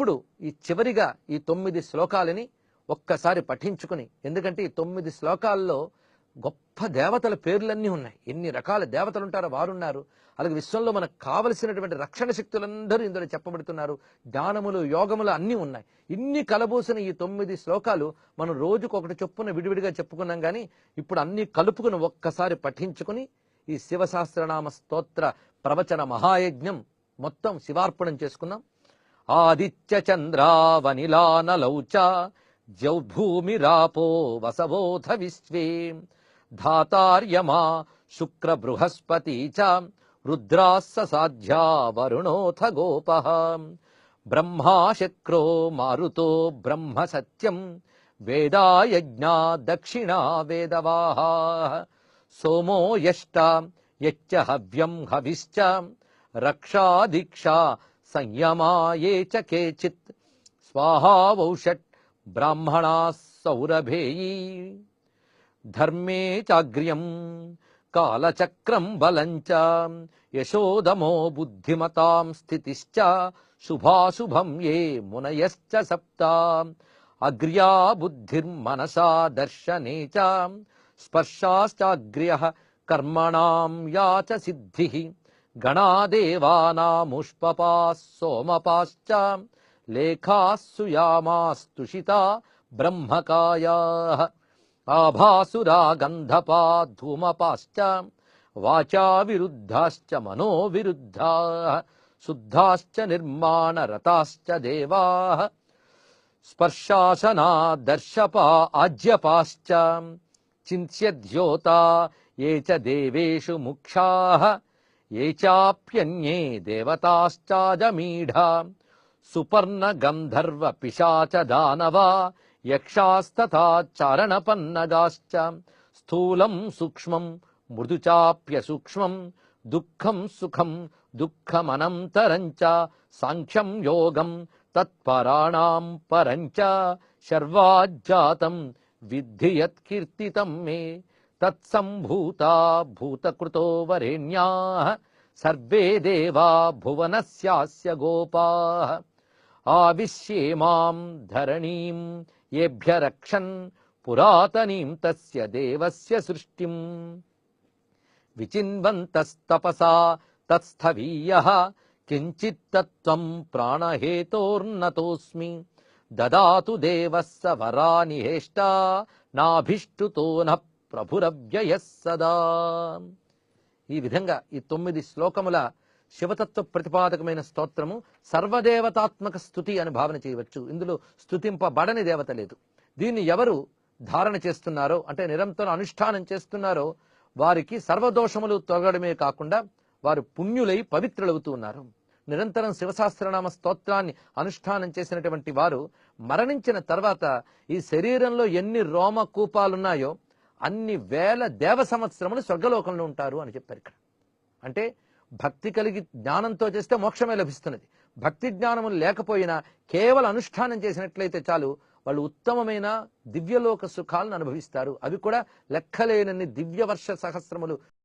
ఇప్పుడు ఈ చివరిగా ఈ తొమ్మిది శ్లోకాలని ఒక్కసారి పఠించుకుని ఎందుకంటే ఈ తొమ్మిది శ్లోకాల్లో గొప్ప దేవతల పేర్లన్నీ ఉన్నాయి. ఎన్ని రకాల దేవతలు ఉంటారో వారున్నారు. అలాగే విశ్వంలో మనకు కావలసినటువంటి రక్షణ శక్తులందరూ ఇందులో చెప్పబడుతున్నారు. జ్ఞానములు యోగములు అన్నీ ఉన్నాయి. ఇన్ని కలబోసిన ఈ తొమ్మిది శ్లోకాలు మనం రోజుకొకటి చొప్పున విడివిడిగా చెప్పుకున్నాం కానీ ఇప్పుడు అన్ని కలుపుకుని ఒక్కసారి పఠించుకుని ఈ శివ స్తోత్ర ప్రవచన మహాయజ్ఞం మొత్తం శివార్పణం చేసుకుందాం ఆదిత్య చంద్రావనిలానలౌ చ జౌభూమిరాపో వసవోథ విశ్వే ధాతార్యమా శుక్ర బృహస్పతి చ రుద్రాస్స సాధ్యా వరుణోథ గోప బ్రహ్మా శక్రో మారుతో బ్రహ్మ సత్యం వేదాయజ్ఞా దక్షిణా వేదవాహ సోమో యష్ట యచ్చ హవ్యం హవిశ్చ రక్షా దీక్షా సంయమాయే చ కేచిత్ స్వాహావౌషట్ బ్రాహ్మణా సౌరభేయీ ధర్మే చాగ్ర్యం కాలచక్రం బలం చ యశోదమో బుద్ధిమతాం స్థితిశ్చ శుభాశుభం ఏ మునయశ్చ సప్త అగ్ర్యా బుద్ధిర్మనసా దర్శనే చ స్పర్శాశ్చాగ్ర్య కర్మణాం యా చ సిద్ధి गणादेवानामुष्पपाः सोमपाश्च लेखाः सुयामास्तुषिता ब्रह्मकायाः आभासुरा गन्धपा धूमपाश्च वाचा विरुद्धाश्च मनो विरुद्धाः शुद्धाश्च निर्माणरताश्च देवाः स्पर्शासना दर्शपा आज्यपाश्च चिन्त्यद्योता ये च देवेषु मुक्षाः ये चाप्यन्ये देवताश्चाजमीढा। सुपर्ण गन्धर्व दानवा यक्षास्तथा चरणपन्नदाश्च स्थूलम् सूक्ष्मम् मृदु चाप्यसूक्ष्मम् दुःखम् सुखम् दुःखमनन्तरम् च साङ्ख्यम् योगम् तत्पराणाम् परम् च। शर्वाज्जातम् विद्धि यत्कीर्तितम् मे। तत्सूता भूतकृतो वरेण्याः, सर्वे देवा भुवन सोपा आविश्ये धरणी धरणीम् येभ्य रक्षन् पुरातनीम् तस्य देवस्य सृष्टिम्। विचिन्वन्तस्तपसा तत्स्थवीयः किञ्चित्तत्त्वम् प्राणहेतोर्नतोऽस्मि। ददातु देवः स वरानिहेष्टा, नाभिष्टुतो नः ప్రభురవ్యయ సదా ఈ విధంగా ఈ తొమ్మిది శ్లోకముల శివతత్వ ప్రతిపాదకమైన స్తోత్రము సర్వదేవతాత్మక స్థుతి అని భావన చేయవచ్చు. ఇందులో స్థుతింపబడని దేవత లేదు. దీన్ని ఎవరు ధారణ చేస్తున్నారో అంటే నిరంతరం అనుష్ఠానం చేస్తున్నారో వారికి సర్వదోషములు తొలగడమే కాకుండా వారు పుణ్యులై పవిత్రులవుతూ ఉన్నారు. నిరంతరం శివశాస్త్రనామ స్తోత్రాన్ని అనుష్ఠానం చేసినటువంటి వారు మరణించిన తర్వాత ఈ శరీరంలో ఎన్ని రోమ కూపాలున్నాయో అన్ని వేల దేవ సంవత్సరములు స్వర్గలోకంలో ఉంటారు అని చెప్పారు ఇక్కడ. అంటే భక్తి కలిగి జ్ఞానంతో చేస్తే మోక్షమే లభిస్తున్నది. భక్తి జ్ఞానములు లేకపోయినా కేవలం అనుష్ఠానం చేసినట్లయితే చాలు వాళ్ళు ఉత్తమమైన దివ్యలోక సుఖాలను అనుభవిస్తారు. అవి కూడా లెక్కలేనన్ని దివ్యవర్ష సహస్రములు